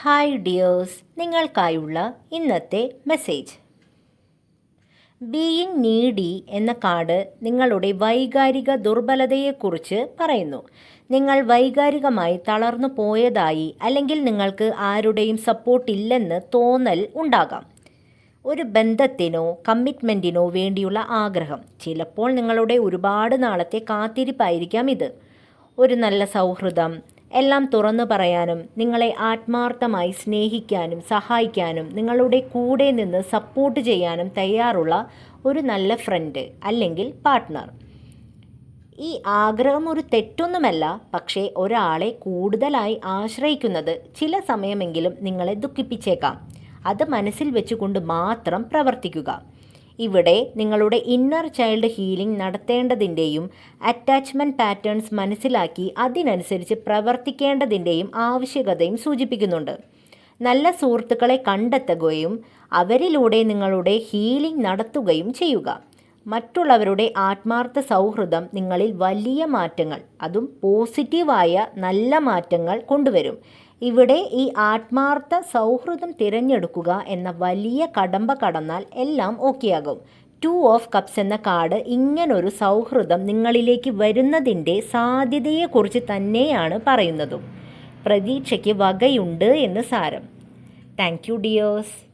Hi dears നിങ്ങൾക്കായുള്ള ഇന്നത്തെ message being needy എന്ന കാർഡ് നിങ്ങളുടെ വൈകാരിക ദുർബലതയെക്കുറിച്ച് പറയുന്നു. നിങ്ങൾ വൈകാരികമായി തളർന്നു പോയതായി അല്ലെങ്കിൽ നിങ്ങൾക്ക് ആരുടെയും സപ്പോർട്ട് ഇല്ലെന്ന് തോന്നൽ ഉണ്ടാകാം. ഒരു ബന്ധത്തിനോ കമ്മിറ്റ്മെന്റിനോ വേണ്ടിയുള്ള ആഗ്രഹം. ചിലപ്പോൾ നിങ്ങളുടെ ഒരുപാട് നാളത്തെ കാത്തിരിപ്പായിരിക്കാം ഇത്. ഒരു നല്ല സൗഹൃദം എല്ലാം തുറന്നു പറയാനും നിങ്ങളെ ആത്മാർത്ഥമായി സ്നേഹിക്കാനും സഹായിക്കാനും നിങ്ങളുടെ കൂടെ നിന്ന് സപ്പോർട്ട് ചെയ്യാനും തയ്യാറുള്ള ഒരു നല്ല ഫ്രണ്ട് അല്ലെങ്കിൽ പാർട്ട്ണർ ഈ ആഗ്രഹം ഒരു തെറ്റൊന്നുമല്ല പക്ഷേ ഒരാളെ കൂടുതലായി ആശ്രയിക്കുന്നത് ചില സമയമെങ്കിലും നിങ്ങളെ ദുഃഖിപ്പിച്ചേക്കാം. അത് മനസ്സിൽ വെച്ചുകൊണ്ട് മാത്രം പ്രവർത്തിക്കുക. ഇവിടെ നിങ്ങളുടെ ഇന്നർ ചൈൽഡ് ഹീലിംഗ് നടത്തേണ്ടതിന്റെയും അറ്റാച്ച്മെന്റ് പാറ്റേൺസ് മനസ്സിലാക്കി അതിനനുസരിച്ച് പ്രവർത്തിക്കേണ്ടതിന്റെയും ആവശ്യകതയും സൂചിപ്പിക്കുന്നുണ്ട്. നല്ല സുഹൃത്തുക്കളെ കണ്ടെത്തുകയും അവരിലൂടെ നിങ്ങളുടെ ഹീലിംഗ് നടത്തുകയും ചെയ്യുക. മറ്റുള്ളവരുടെ ആത്മാർത്ഥ സൗഹൃദം നിങ്ങളിൽ വലിയ മാറ്റങ്ങൾ അതും പോസിറ്റീവായ നല്ല മാറ്റങ്ങൾ കൊണ്ടുവരും. ഇവിടെ ഈ ആത്മാർത്ഥ സൗഹൃദം തിരഞ്ഞെടുക്കുക എന്ന വലിയ കടമ്പ കടന്നാൽ എല്ലാം ഓക്കെയാകും. ടു ഓഫ് കപ്സ് എന്ന കാർഡ് ഇങ്ങനൊരു സൗഹൃദം നിങ്ങളിലേക്ക് വരുന്നതിന്റെ സാധ്യതയെക്കുറിച്ച് തന്നെയാണ് പറയുന്നതും. പ്രതീക്ഷയ്ക്ക് വകയുണ്ട് എന്ന് സാരം. Thank you dears